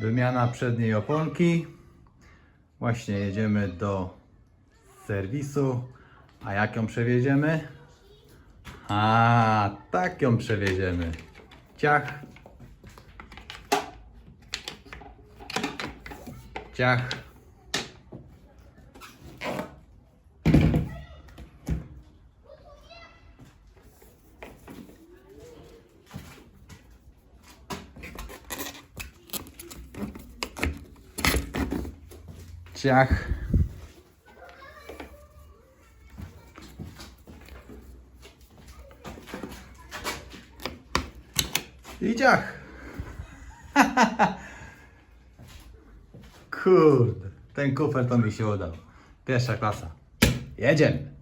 Wymiana przedniej oponki. Właśnie jedziemy do serwisu. A jak ją przewieziemy? A, tak ją przewieziemy. Ciach. Ciach. Ciach. I ciach. Kurde, ten kufer to mi się udał. Pierwsza klasa. Jedziemy.